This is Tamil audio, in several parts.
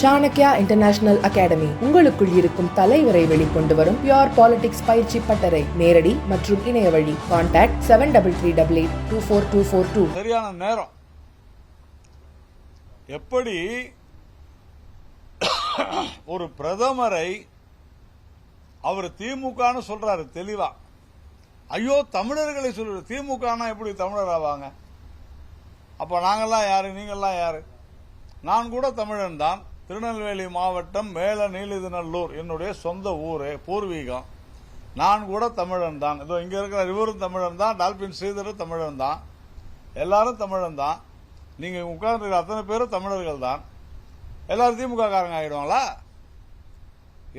சாணக்யா இன்டர்நேஷனல் அகாடமி உங்களுக்குள் இருக்கும் தலைவரை வெளிக்கொண்டு வரும் பியோர் பாலிடிக்ஸ் பயிற்சி பட்டறை. நேரடி மற்றும் இணைய வழி. Contact seven double three double eight two four two four two சரியான நேரம். எப்படி ஒரு பிரதமரை அவர் திமுகன்னு சொல்றாரு தெளிவா. ஐயோ தமிழர்களை சொல்ற திமுகனா எப்படி தமிழர் ஆவாங்க? அப்ப நாங்கெல்லாம் யாரு? நீங்கெல்லாம் யாரு? நான் கூட தமிழன் தான். திருநெல்வேலி மாவட்டம் மேல நீலிதிநல்லூர் என்னுடைய சொந்த ஊரே பூர்வீகம். நான் கூட தமிழன் தான். இதோ இங்கே இருக்கிற இவரும் தமிழன் தான் டால்பின் ஸ்ரீதரும் தமிழன் தான். எல்லாரும் தமிழன் தான். நீங்கள் உட்கார்ந்து அத்தனை பேரும் தமிழர்கள் தான். எல்லாரும் திமுக காரங்க ஆயிடுவாங்களா?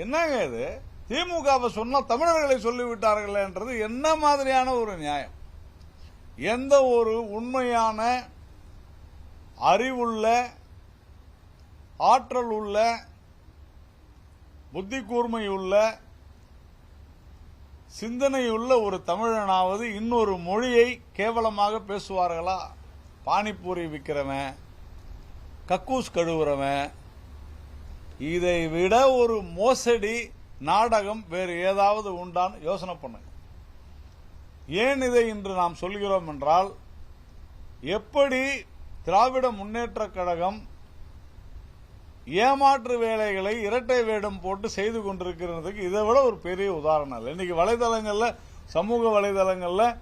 என்னங்க இது? திமுகவை சொன்னால் தமிழர்களை சொல்லிவிட்டார்கள்ன்றது என்ன மாதிரியான ஒரு நியாயம்? எந்த ஒரு உண்மையான அறிவுள்ள ஆற்றல் உள்ள புத்தி கூர்மையுள்ள சிந்தனையுள்ள ஒரு தமிழனாவது இன்னொரு மொழியை கேவலமாக பேசுவார்களா? பானிபூரி விற்கிறவன் கக்கூஸ் கழுவுறவன் இதை விட ஒரு மோசடி நாடகம் வேறு ஏதாவது உண்டான்னு யோசனை பண்ணுங்க. ஏன் இதை இன்று நாம் சொல்கிறோம் என்றால் எப்படி திராவிட முன்னேற்ற கழகம் ஏமாற்று வேலைகளை இரட்டை வேடம் போட்டு செய்து கொண்டிருக்கிறதுக்கு இதை விட ஒரு பெரிய உதாரணம் இல்லை. இன்னைக்கு வலைதளங்களில் சமூக வலைதளங்களில்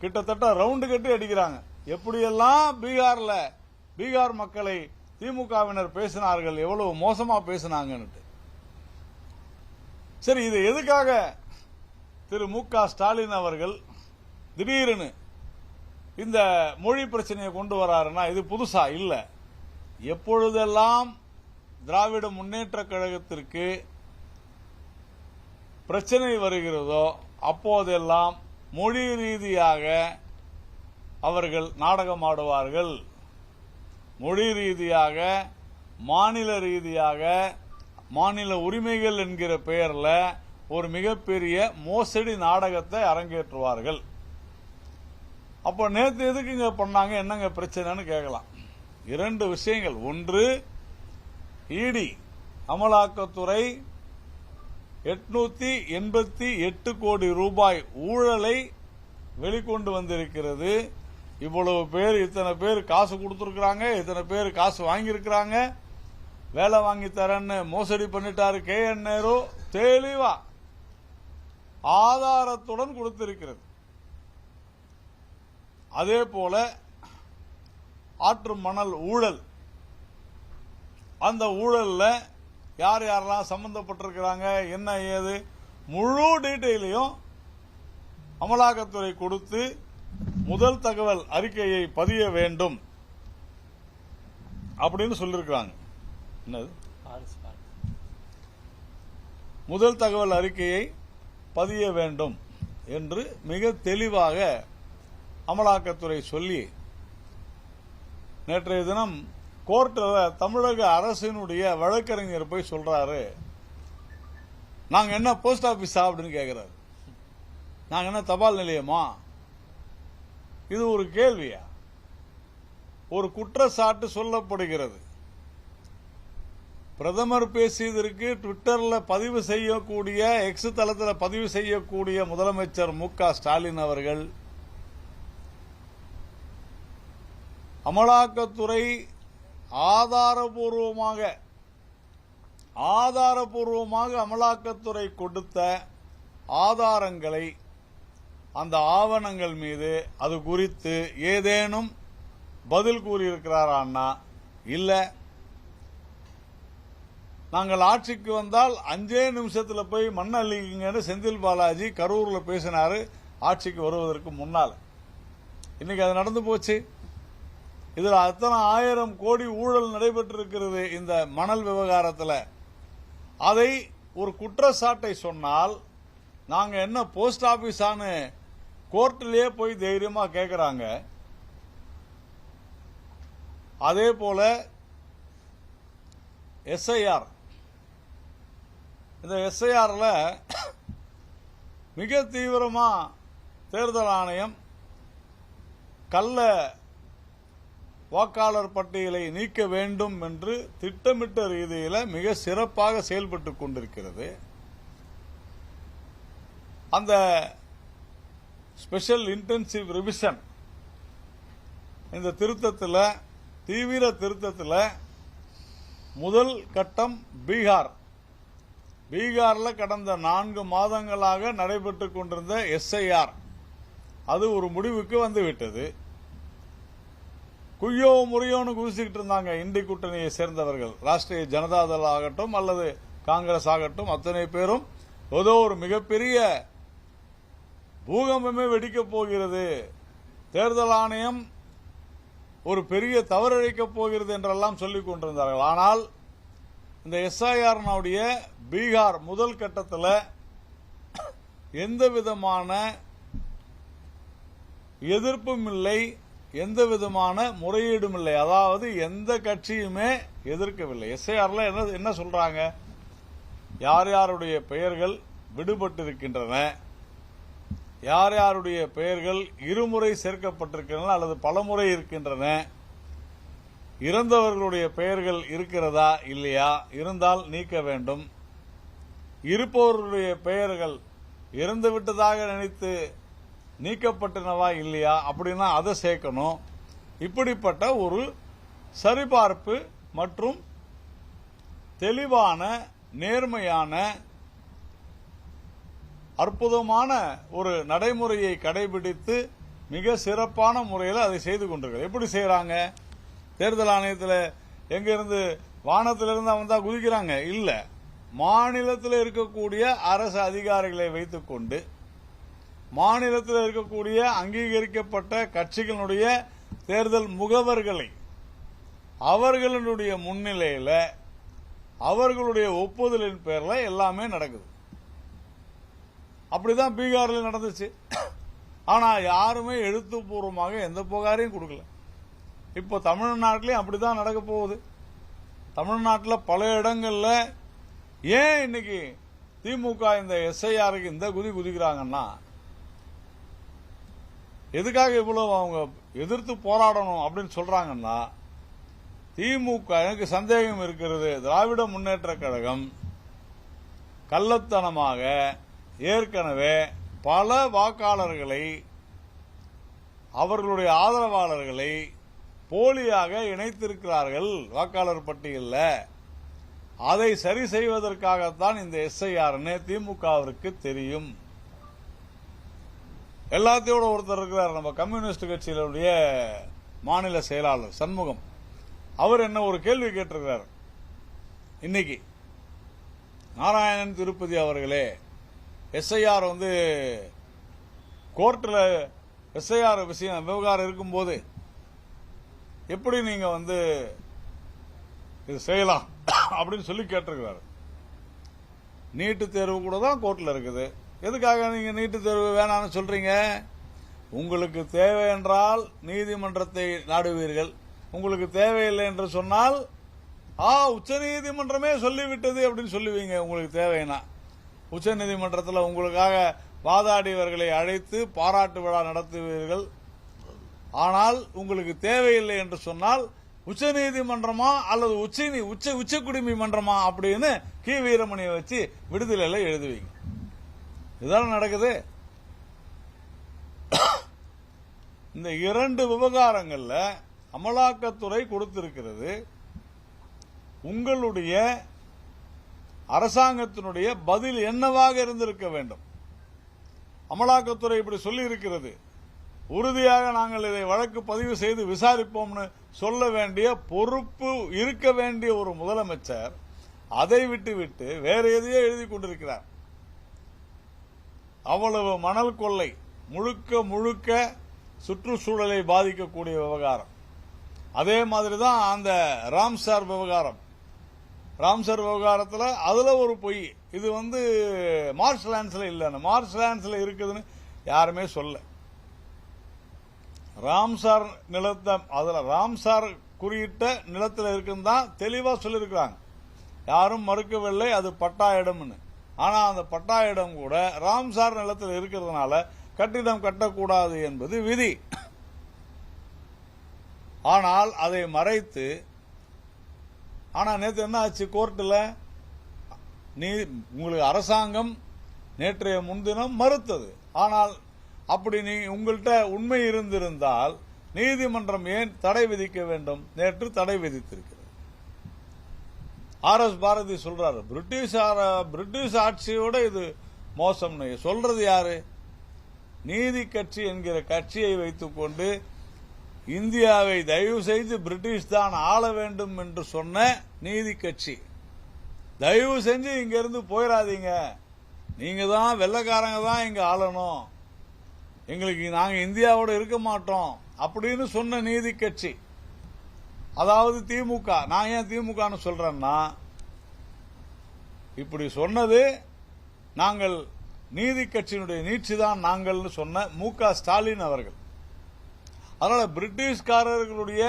கிட்டத்தட்ட ரவுண்டு கட்டி அடிக்கிறாங்க. எப்படியெல்லாம் பீகாரில் பீகார் மக்களை திமுகவினர் பேசினார்கள் எவ்வளவு மோசமாக பேசினாங்கன்னு சரி இது எதுக்காக திரு மு க ஸ்டாலின் அவர்கள் திடீர்னு இந்த மொழி பிரச்சனையை கொண்டு வராருன்னா இது புதுசா? இல்லை. எப்பொழுதெல்லாம் திராவிட முன்னேற்ற கழகத்திற்கு பிரச்சனை வருகிறதோ அப்போதெல்லாம் மொழி ரீதியாக அவர்கள் நாடகமாடுவார்கள் மொழி ரீதியாக மாநில ரீதியாக மாநில உரிமைகள் என்கிற பெயரில் ஒரு மிகப்பெரிய மோசடி நாடகத்தை அரங்கேற்றுவார்கள். அப்போ நேத்து எதுக்குங்க பண்ணாங்க? என்னங்க பிரச்சனைன்னு கேட்கலாம். இரண்டு விஷயங்கள். ஒன்று இடி அமலாக்கத்துறை எட்நூத்தி எண்பத்தி எட்டு கோடி ரூபாய் ஊழலை வெளிக்கொண்டு வந்திருக்கிறது. இவ்வளவு பேர் இத்தனை பேர் காசு கொடுத்துருக்குறாங்க இத்தனை பேர் காசு வாங்கியிருக்கிறாங்க. வேலை வாங்கி தரேன்னு மோசடி பண்ணிட்டாரு கே. என். நேரு. தெளிவா ஆதாரத்துடன் கொடுத்திருக்கிறது. அதே போல ஆற்று மணல் ஊழல் அந்த ஊழலில் யார் யாரெல்லாம் சம்பந்தப்பட்டிருக்கிறாங்க என்ன ஏது முழு டீட்டெயிலையும் அமலாக்கத்துறை கொடுத்து முதல் தகவல் அறிக்கையை பதிய வேண்டும் அப்படின்னு சொல்லியிருக்கிறாங்க என்னது? முதல் தகவல் அறிக்கையை பதிய வேண்டும் என்று மிக தெளிவாக அமலாக்கத்துறை சொல்லி நேற்றைய தினம் கோர்ட்டில் தமிழக அரசினுடைய வழக்கறிஞர் போய் சொல்றாரு. நாங்க என்ன போஸ்ட் ஆபீஸா அப்படின்னு கேட்கிறாரு நாங்க என்ன தபால் நிலையமா? இது ஒரு கேள்வியா? ஒரு குற்றச்சாட்டு சொல்லப்படுகிறது. பிரதமர் பேசியதற்கு ட்விட்டரில் பதிவு செய்யக்கூடிய எக்ஸ் தளத்தில் பதிவு செய்யக்கூடிய முதலமைச்சர் மு ஸ்டாலின் அவர்கள் அமலாக்கத்துறை ஆதாரபூர்வமாக ஆதாரபூர்வமாக அமலாக்கத்துறை கொடுத்த ஆதாரங்களை அந்த ஆவணங்கள் மீது அது குறித்து ஏதேனும் பதில் கூறியிருக்கிறாரான்னா இல்லை. நாங்கள் ஆட்சிக்கு வந்தால் அஞ்சே நிமிஷத்தில் போய் மண் அள்ளிங்கன்னு செந்தில் பாலாஜி கரூரில் பேசினார் ஆட்சிக்கு வருவதற்கு முன்னால். இன்னைக்கு அது நடந்து போச்சு. இதுல அத்தனை ஆயிரம் கோடி ஊழல் நடைபெற்றிருக்கிறது இந்த மணல் விவகாரத்தில். அதை ஒரு குற்றச்சாட்டை சொன்னால் நாங்க என்ன போஸ்ட் ஆபீஸான்னு கோர்ட்டிலேயே போய் தைரியமா கேட்குறாங்க. அதே போல எஸ்ஐஆர். இந்த எஸ்ஐஆர்ல மிக தீவிரமா தேர்தல் ஆணையம் கள்ள வாக்காளர் பட்டியலை நீக்க வேண்டும் என்று திட்டமிட்ட ரீதியில் மிக சிறப்பாக செயல்பட்டு கொண்டிருக்கிறது. அந்த ஸ்பெஷல் இன்டென்சிவ் ரிவிஷன் இந்த திருத்தத்தில் தீவிர திருத்தத்தில் முதல் கட்டம் பீகார். பீகாரில் கடந்த நான்கு மாதங்களாக நடைபெற்றுக் கொண்டிருந்த எஸ்ஐஆர் அது ஒரு முடிவுக்கு வந்துவிட்டது. குய்யோ முறையோன்னு குதிச்சுக்கிட்டு இருந்தாங்க இந்தி கூட்டணியை சேர்ந்தவர்கள். ராஷ்டிரிய ஜனதாதள் ஆகட்டும் அல்லது காங்கிரஸ் ஆகட்டும் அத்தனை பேரும் ஏதோ ஒரு மிகப்பெரிய பூகம்பமே வெடிக்கப் போகிறது. தேர்தல் ஆணையம் ஒரு பெரிய தவறழைக்கப் போகிறது என்றெல்லாம் சொல்லிக் கொண்டிருந்தார்கள். ஆனால் இந்த எஸ்ஐஆர்னுடைய பீகார் முதல் கட்டத்தில் எந்த விதமான எதிர்ப்பும் இல்லை. எந்த விதமான முறையீடும் இல்லை அதாவது எந்த கட்சியுமே எதிர்க்கவில்லை. எஸ்ஐஆர்ல என்ன என்ன சொல்றாங்க? யார் யாருடைய பெயர்கள் விடுபட்டிருக்கின்றன? யார் யாருடைய பெயர்கள் இருமுறை சேர்க்கப்பட்டிருக்கின்றன அல்லது பலமுறை இருக்கின்றன? இறந்தவர்களுடைய பெயர்கள் இருக்கிறதா? இல்லையா? இருந்தால் நீக்க வேண்டும். இருப்பவர்களுடைய பெயர்கள் இறந்துவிட்டதாக நினைத்து நீக்கப்பட்டனவா இல்லையா அப்படின்னா அதை சேர்க்கணும். இப்படிப்பட்ட ஒரு சரிபார்ப்பு மற்றும் தெளிவான நேர்மையான அற்புதமான ஒரு நடைமுறையை கடைபிடித்து மிக சிறப்பான முறையில் அதை செய்து கொண்டிருக்கிறது எப்படி செய்யறாங்க தேர்தல் ஆணையத்தில் எங்கிருந்து வானத்திலிருந்து அவன் தான் குதிக்கிறாங்க? இல்லை. மாநிலத்தில் இருக்கக்கூடிய அரசு அதிகாரிகளை வைத்துக்கொண்டு மாநிலத்தில் இருக்கக்கூடிய அங்கீகரிக்கப்பட்ட கட்சிகளுடைய தேர்தல் முகவர்களை அவர்களுடைய முன்னிலையில் அவர்களுடைய ஒப்புதலின் பேரில் எல்லாமே நடக்குது. அப்படிதான் பீகாரில் நடந்துச்சு. ஆனால் யாருமே எழுத்துப்பூர்வமாக எந்த புகாரையும் கொடுக்கல. இப்போ தமிழ்நாட்டிலையும் அப்படிதான் நடக்க போகுது. தமிழ்நாட்டில் பல இடங்களில் ஏன் இன்னைக்கு திமுக இந்த எஸ்ஐஆருக்கு இந்த குதி குதிக்கிறாங்கன்னா எதுக்காக இவ்வளவு அவங்க எதிர்த்து போராடணும் அப்படின்னு சொல்றாங்கன்னா திமுக எனக்கு சந்தேகம் இருக்கிறது. திராவிட முன்னேற்ற கழகம் கள்ளத்தனமாக ஏற்கனவே பல வாக்காளர்களை அவர்களுடைய ஆதரவாளர்களை போலியாக இணைத்திருக்கிறார்கள். வாக்காளர் பட்டியலில். அதை சரி செய்வதற்காகத்தான் இந்த எஸ்ஐஆர்னு திமுகவிற்கு தெரியும். எல்லாத்தையோட ஒருத்தர் இருக்கிறார். நம்ம கம்யூனிஸ்ட் கட்சியினுடைய மாநில செயலாளர் சண்முகம். அவர் என்ன ஒரு கேள்வி கேட்டிருக்கிறார். இன்னைக்கு நாராயணன் திருப்பதி அவர்களே எஸ்ஐஆர் வந்து கோர்ட்டில் எஸ்ஐஆர் விஷயம் விவகாரம் இருக்கும்போது எப்படி நீங்க வந்து இது செய்யலாம்? அப்படின்னு சொல்லி கேட்டிருக்கிறார். நீட்டு தேர்வு கூட தான் கோர்ட்டில் இருக்குது. எதுக்காக நீங்க நீட்டு தேர்வு வேணாம்னு சொல்றீங்க? உங்களுக்கு தேவை என்றால் நீதிமன்றத்தை நாடுவீர்கள். உங்களுக்கு தேவையில்லை என்று சொன்னால் ஆ உச்சநீதிமன்றமே சொல்லிவிட்டது அப்படின்னு சொல்லுவீங்க. உங்களுக்கு தேவைன்னா. உச்சநீதிமன்றத்தில் உங்களுக்காக வாதாடியவர்களை அழைத்து பாராட்டு விழா நடத்துவீர்கள். ஆனால் உங்களுக்கு தேவையில்லை என்று சொன்னால் உச்சநீதிமன்றமா அல்லது உச்ச உச்ச உச்சக்குடிமை மன்றமா அப்படின்னு கி. வீரமணியை வச்சு விடுதலையில் எழுதுவீங்க. இதெல்லாம் நடக்குது. இந்த இரண்டு விவகாரங்களில் அமலாக்கத்துறை கொடுத்திருக்கிறது உங்களுடைய அரசாங்கத்தினுடைய பதில் என்னவாக இருந்திருக்க வேண்டும்? அமலாக்கத்துறை இப்படி சொல்லி இருக்கிறது உறுதியாக நாங்கள் இதை வழக்கு பதிவு செய்து விசாரிப்போம்னு சொல்ல வேண்டிய பொறுப்பு இருக்க வேண்டிய ஒரு முதலமைச்சர் அதை விட்டுவிட்டு வேற எதையோ எழுதி கொண்டிருக்கிறார். அவ்வளவு மணல் கொள்ளை முழுக்க முழுக்க சுற்றுச்சூழலை பாதிக்கக்கூடிய விவகாரம். அதே மாதிரி தான் அந்த ராம்சார் விவகாரம். ராம்சார் விவகாரத்தில் அதில் ஒரு பொய். இது வந்து மார்ஷ் லேண்ட்ஸில் இல்லைன்னு மார்ஷ் லேண்ட்ஸில் இருக்குதுன்னு யாருமே சொல்ல. ராம்சார் நிலத்தை அதில் ராம்சார் குறியிட்ட நிலத்தில் இருக்குன்னு தான் தெளிவாக சொல்லியிருக்கிறாங்க. யாரும் மறுக்கவில்லை அது பட்டா இடம்னு. ஆனால் அந்த பட்டா இடம் கூட ராம்சார் நிலத்தில் இருக்கிறதுனால கட்டிடம் கட்டக்கூடாது என்பது விதி. ஆனால் அதை மறைத்து ஆனால் நேற்று என்ன ஆச்சு கோர்ட்டில்? நீ உங்களுக்கு அரசாங்கம் நேற்றைய முன்தினம் மறுத்தது. ஆனால் அப்படி நீ உங்கள்கிட்ட உண்மை இருந்திருந்தால் நீதிமன்றம் ஏன் தடை விதிக்க வேண்டும்? நேற்று தடை விதித்திருக்கிறது ஆர் எஸ் பாரதி சொல்றாரு பிரிட்டிஷ் ஆர- பிரிட்டிஷ் ஆட்சியோட இது மோசம்னு. சொல்றது யாரு? நீதி கட்சி என்கிற கட்சியை வைத்துக்கொண்டு இந்தியாவை தயவு செய்து பிரிட்டிஷ் தான் ஆள வேண்டும் என்று சொன்ன நீதி கட்சி. தயவு செஞ்சு இங்கிருந்து போயிடாதீங்க நீங்க தான் வெள்ளக்காரங்க தான் இங்க ஆளணும். எங்களுக்கு நாங்க இந்தியாவோட இருக்க மாட்டோம். அப்படின்னு சொன்ன நீதி கட்சி. அதாவது திமுக நான் ஏன் திமுகன்னு சொல்றேன்னா இப்படி சொன்னது நாங்கள் நீதி கட்சியினுடைய நீட்சி தான் நாங்கள்னு சொன்ன மு க ஸ்டாலின் அவர்கள். அதனால பிரிட்டிஷ்காரர்களுடைய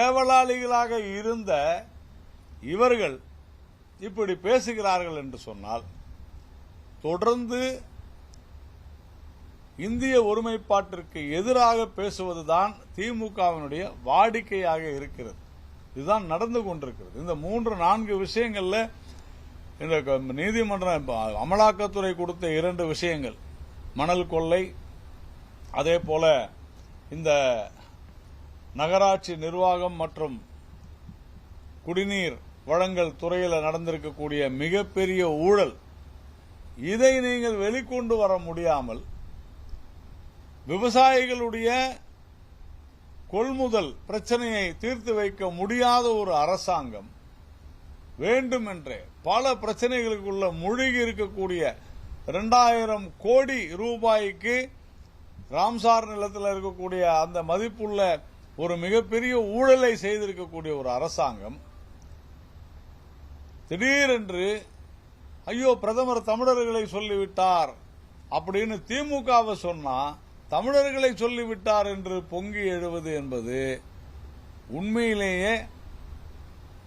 ஏவலாளிகளாக இருந்த இவர்கள் இப்படி பேசுகிறார்கள் என்று சொன்னால் தொடர்ந்து இந்திய ஒருமைப்பாட்டிற்கு எதிராக பேசுவதுதான் திமுகவினுடைய வாடிக்கையாக இருக்கிறது. இதுதான் நடந்து கொண்டிருக்கிறது. இந்த மூன்று நான்கு விஷயங்கள்ல இந்த நீதிமன்றம் அமலாக்கத்துறை கொடுத்த இரண்டு விஷயங்கள். மணல் கொள்ளை அதே போல இந்த நகராட்சி நிர்வாகம் மற்றும் குடிநீர் வழங்கல் துறையில் நடந்திருக்கக்கூடிய மிகப்பெரிய ஊழல். இதை நீங்கள் வெளிக்கொண்டு வர முடியாமல் விவசாயிகளுடைய கொள்முதல் பிரச்சனையை தீர்த்து வைக்க முடியாத ஒரு அரசாங்கம் வேண்டுமென்றே பல பிரச்சனைகளுக்குள்ள மூழ்கி இருக்கக்கூடிய இரண்டாயிரம் கோடி ரூபாய்க்கு ராம்சார் நிலத்தில் இருக்கக்கூடிய அந்த மதிப்புள்ள ஒரு மிகப்பெரிய ஊழலை செய்திருக்கக்கூடிய ஒரு அரசாங்கம். திடீரென்று ஐயோ பிரதமர் தமிழர்களை சொல்லிவிட்டார் அப்படின்னு திமுகவை சொன்னா தமிழர்களை சொல்லிவிட்டார் என்று பொங்கி எழுவது என்பது உண்மையிலேயே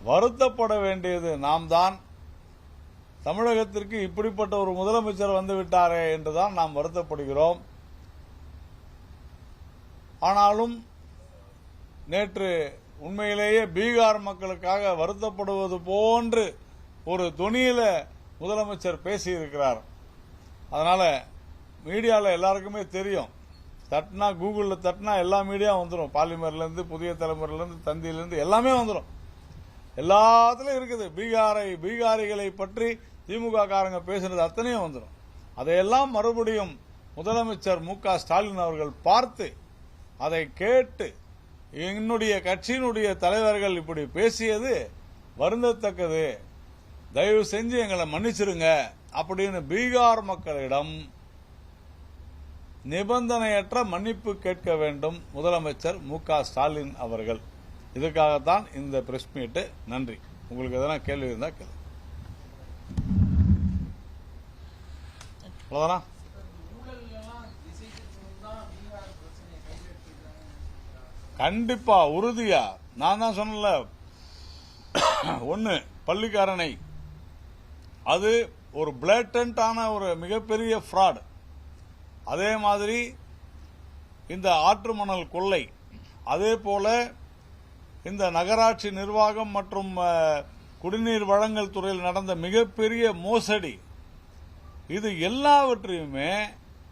வருத்தப்பட வேண்டியது. நாம் தான் தமிழகத்திற்கு இப்படிப்பட்ட ஒரு முதலமைச்சர் வந்து விட்டாரே என்றுதான் நாம் வருத்தப்படுகிறோம். ஆனாலும் நேற்று உண்மையிலேயே பீகார் மக்களுக்காக வருத்தப்படுவது போன்று ஒரு துணியில முதலமைச்சர் பேசியிருக்கிறார். அதனால மீடியாவில் எல்லாருக்குமே தெரியும். தட்டினா கூகுளில் தட்டினா எல்லா மீடியா வந்துடும் பாலிமர்லேருந்து புதிய தலைமுறையிலேருந்து தந்தியிலேருந்து எல்லாமே வந்துடும் எல்லாத்துலேயும் இருக்குது. பீகாரை பீகாரிகளை பற்றி திமுக காரங்க பேசுனது அத்தனையும் வந்துடும் அதையெல்லாம் மறுபடியும் முதலமைச்சர் மு க ஸ்டாலின் அவர்கள் பார்த்து அதை கேட்டு என்னுடைய கட்சியினுடைய தலைவர்கள் இப்படி பேசியது வருந்தத்தக்கது. தயவு செஞ்சு எங்களை மன்னிச்சிருங்க அப்படின்னு பீகார் மக்களிடம் நிபந்தனையற்ற மன்னிப்பு கேட்க வேண்டும் முதலமைச்சர் மு க ஸ்டாலின் அவர்கள். இதுக்காகத்தான் இந்த பிரஸ் மீட்டு நன்றி. உங்களுக்கு எதனா கேள்வி இருந்தா கேள்வி அவ்வளவுதானா? கண்டிப்பா உறுதியா. நான் தான் சொன்னல ஒன்னு பள்ளிக்காரனை. அது ஒரு பிளேட்டன்டான ஒரு மிகப்பெரிய ஃப்ராட் அதே மாதிரி இந்த ஆற்று மணல் கொள்ளை அதே போல இந்த நகராட்சி நிர்வாகம் மற்றும் குடிநீர் வழங்கல் துறையில் நடந்த மிகப்பெரிய மோசடி. இது எல்லாவற்றையுமே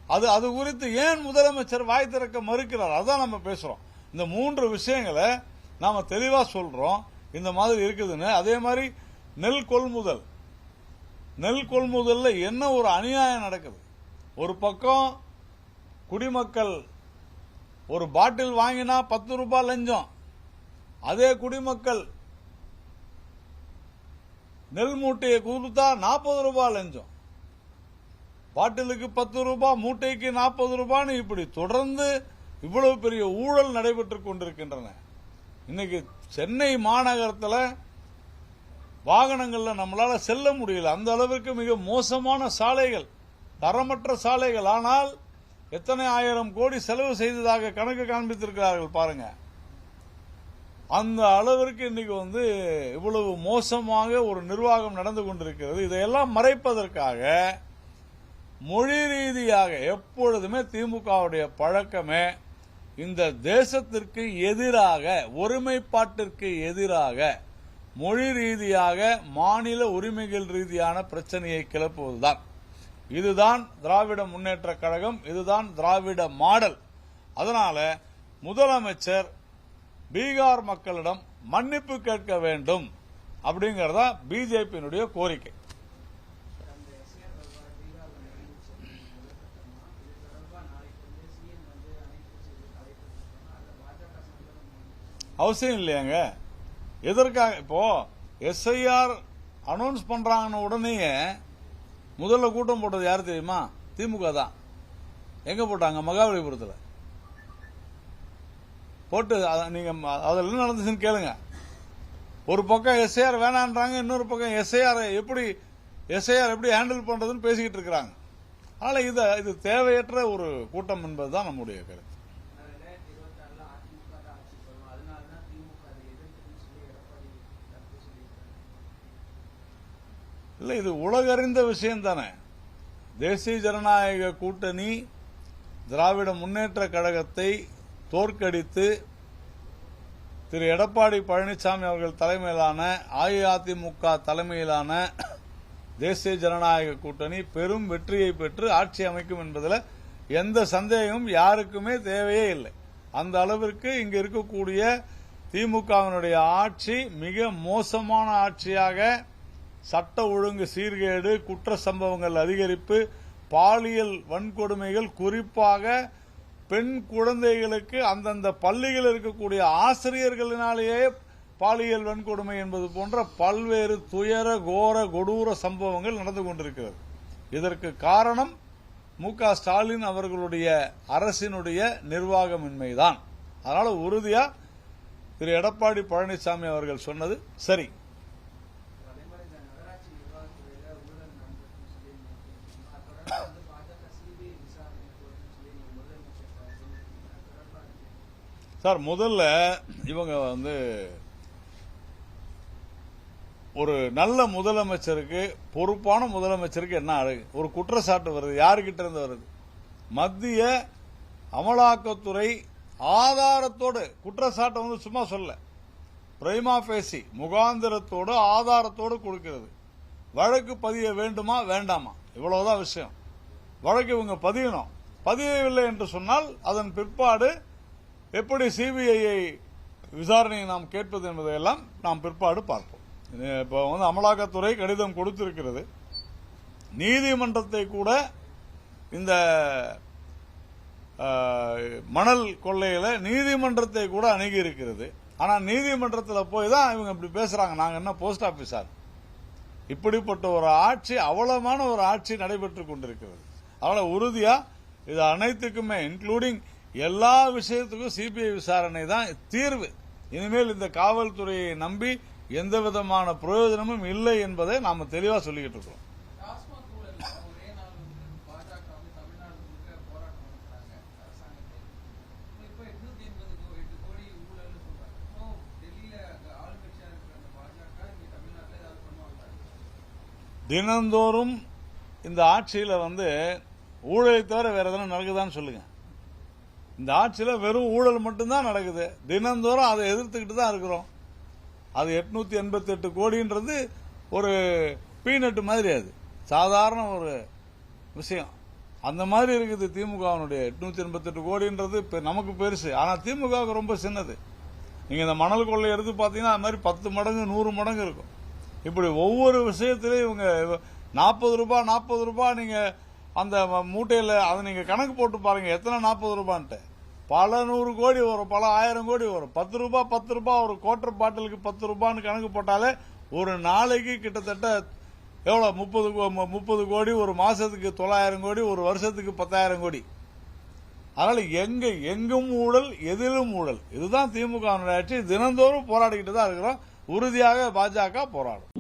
அது அது குறித்து ஏன் முதலமைச்சர் வாய் திறக்க மறுக்கிறார்? அதான் நம்ம பேசுறோம். இந்த மூன்று விஷயங்களை நாம தெளிவா சொல்றோம். இந்த மாதிரி இருக்குதுன்னு. அதே மாதிரி நெல் கொள்முதல். நெல் கொள்முதல்ல என்ன ஒரு அநியாயம் நடக்குது? ஒரு பக்கம் குடிமக்கள் ஒரு பாட்டில் வாங்கினா பத்து ரூபாய் லஞ்சம். அதே குடிமக்கள் நெல் மூட்டையை கொடுத்தா நாற்பது ரூபாய் லஞ்சம். பாட்டிலுக்கு பத்து ரூபாய் மூட்டைக்கு நாற்பது ரூபான்னு இப்படி தொடர்ந்து இவ்வளவு பெரிய ஊழல் நடைபெற்றுக் கொண்டிருக்கின்றன. இன்னைக்கு சென்னை மாநகரத்தில் வாகனங்கள்ல நம்மளால செல்ல முடியல. அந்த அளவிற்கு மிக மோசமான சாலைகள் தரமற்ற சாலைகள். ஆனால் எத்தனை ஆயிரம் கோடி செலவு செய்ததாக கணக்கு காண்பித்திருக்கிறார்கள் பாருங்க. அந்த அளவிற்கு இன்னைக்கு வந்து இவ்வளவு மோசமாக ஒரு நிர்வாகம் நடந்து கொண்டிருக்கிறது. இதையெல்லாம் மறைப்பதற்காக மொழி ரீதியாக எப்பொழுதுமே திமுகவுடைய பழக்கமே இந்த தேசத்திற்கு எதிராக ஒருமைப்பாட்டிற்கு எதிராக மொழி ரீதியாக மாநில உரிமைகள் ரீதியான பிரச்சனையை கிளப்புவதுதான். இதுதான் திராவிட முன்னேற்ற கழகம் இதுதான் திராவிட மாடல். அதனால முதலமைச்சர் பீகார் மக்களிடம் மன்னிப்பு கேட்க வேண்டும் அப்படிங்கறதா பிஜேபியினுடைய கோரிக்கை. அவசியம் இல்லையாங்க? எதற்காக? இப்போ எஸ்ஐஆர் அனௌன்ஸ் பண்றாங்கன்னு உடனேயே முதல்ல கூட்டம் போட்டது யார் தெரியுமா? திமுக தான். எங்க போட்டாங்க? மகாபலிபுரத்தில். போட்டு அத- நீங்க அதில் என்ன நடந்துச்சுன்னு கேளுங்க. ஒரு பக்கம் எஸ்ஐஆர் வேணான்றாங்க இன்னொரு பக்கம் எஸ்ஐஆர் எப்படி எஸ்ஐஆர் எப்படி ஹேண்டில் பண்றதுன்னு பேசிக்கிட்டு இருக்கிறாங்க. ஆனால் இது இது தேவையற்ற ஒரு கூட்டம் என்பதுதான் நம்முடைய கருத்து ரெண்டாயிரத்தி இருபத்தி ஆறுல அதிமுக தான் ஆட்சிக்கு வரும் அதனால தான் திமுக அதை எதிர்க்குன்னு சொல்லி எடப்பாடி தரப்பு சொல்லியிருக்காரு இல்லை இது உலகறிந்த விஷயம் தானே தேசிய ஜனநாயக கூட்டணி திராவிட முன்னேற்ற கழகத்தை தோற்கடித்து திரு எடப்பாடி பழனிசாமி அவர்கள் தலைமையிலான அஇஅதிமுக தலைமையிலான தேசிய ஜனநாயக கூட்டணி பெரும் வெற்றியை பெற்று ஆட்சி அமைக்கும் என்பதில் எந்த சந்தேகமும் யாருக்குமே தேவையே இல்லை. அந்த அளவிற்கு இங்கு இருக்கக்கூடிய திமுகவினுடைய ஆட்சி மிக மோசமான ஆட்சியாக சட்ட ஒழுங்கு சீர்கேடு குற்ற சம்பவங்கள் அதிகரிப்பு பாலியல் வன்கொடுமைகள் குறிப்பாக பெண் குழந்தைகளுக்கு அந்தந்த பள்ளியில் இருக்கக்கூடிய ஆசிரியர்களினாலேயே பாலியல் வன்கொடுமை என்பது போன்ற பல்வேறு துயர கோர கொடூர சம்பவங்கள் நடந்து கொண்டிருக்கிறது. இதற்கு காரணம் மு க ஸ்டாலின் அவர்களுடைய அரசினுடைய நிர்வாகமின்மைதான். அதனால உறுதியா திரு. எடப்பாடி பழனிசாமி அவர்கள் சொன்னது சரி அதே மாதிரி இந்த நகராட்சி நிர்வாகத்துறையில ஊழல் நடந்திருக்குன்னு சொல்லி நீங்க அது தொடர்பா வந்து பாஜக சிபிஐ விசாரணை கோருன்னு சொல்லி நீங்க முதலமைச்சர் சொல்லியிருக்கீங்க அது தொடர்பா இருக்கு சார் முதல்ல இவங்க வந்து ஒரு நல்ல முதலமைச்சருக்கு பொறுப்பான முதலமைச்சருக்கு என்ன அழகு? ஒரு குற்றச்சாட்டு வருது யாருக்கிட்ட இருந்து வருது? மத்திய அமலாக்கத்துறை ஆதாரத்தோடு குற்றச்சாட்டை வந்து சும்மா சொல்ல. பிரைமா பேசி முகாந்திரத்தோடு ஆதாரத்தோடு கொடுக்கிறது. வழக்கு பதிய வேண்டுமா வேண்டாமா? இவ்வளவுதான் விஷயம். வழக்கு இவங்க பதியணும். பதியவில்லை என்று சொன்னால் அதன் பிற்பாடு எப்படி சிபிஐயை விசாரணையை நாம் கேட்பது என்பதையெல்லாம் நாம் பிற்பாடு பார்ப்போம். இப்போ வந்து அமலாக்கத்துறை கடிதம் கொடுத்திருக்கிறது. நீதிமன்றத்தை கூட இந்த மணல் கொள்ளையில் நீதிமன்றத்தை கூட அணுகி இருக்கிறது. ஆனால் நீதிமன்றத்தில் போய் தான் இவங்க இப்படி பேசுகிறாங்க நாங்கள் என்ன போஸ்ட் ஆஃபீஸார் இப்படிப்பட்ட ஒரு ஆட்சி அவலமான ஒரு ஆட்சி நடைபெற்று கொண்டிருக்கிறது. அதனால உறுதியாக இது அனைத்துக்குமே இன்க்ளூடிங் எல்லா விஷயத்துக்கும் சிபிஐ விசாரணை தான் தீர்வு. இனிமேல் இந்த காவல்துறையை நம்பி எந்த விதமான பிரயோஜனமும் இல்லை என்பதை நாம தெளிவா சொல்லிக்கிட்டு இருக்கோம் தினந்தோறும் இந்த ஆட்சியில் வந்து ஊழலை தவிர வேறு எதனா நடக்குதான்னு சொல்லுங்கள் இந்த ஆட்சியில் வெறும் ஊழல் மட்டும்தான் நடக்குது. தினந்தோறும் அதை எதிர்த்துக்கிட்டு தான் இருக்கிறோம். அது எட்நூத்தி எண்பத்தி எட்டு கோடின்றது ஒரு பீனட்டு மாதிரி அது. சாதாரண ஒரு விஷயம். அந்த மாதிரி இருக்குது திமுகவினுடைய எட்நூத்தி எண்பத்தி எட்டு கோடின்றது நமக்கு பெருசு. ஆனால் திமுகவுக்கு ரொம்ப சின்னது. நீங்கள் இந்த மணல் கொள்ளை எடுத்து பார்த்தீங்கன்னா அது மாதிரி பத்து மடங்கு நூறு மடங்கு இருக்கும். இப்படி ஒவ்வொரு விஷயத்திலையும் இவங்க நாற்பது ரூபாய் நாற்பது ரூபாய் நீங்கள் அந்த மூட்டையில் மூட்டையில அதை நீங்க கணக்கு போட்டு பாருங்க. எத்தனை நாற்பது ரூபான்ட்டு. பல நூறு கோடி வரும். பல ஆயிரம் கோடி வரும். பத்து ரூபாய் பத்து ரூபாய் ஒரு குவார்டர் பாட்டிலுக்கு பத்து ரூபான்னு கணக்கு போட்டாலே ஒரு நாளைக்கு கிட்டத்தட்ட எவ்வளோ? முப்பது முப்பது கோடி ஒரு மாதத்துக்கு தொள்ளாயிரம் கோடி ஒரு வருஷத்துக்கு பத்தாயிரம் கோடி. அதனால் எங்கே எங்கும் ஊழல் எதிலும் ஊழல். இதுதான் திமுக ஆட்சி. தினந்தோறும் போராடிக்கிட்டு தான் இருக்கிறோம். உறுதியாக பாஜக போராடும்.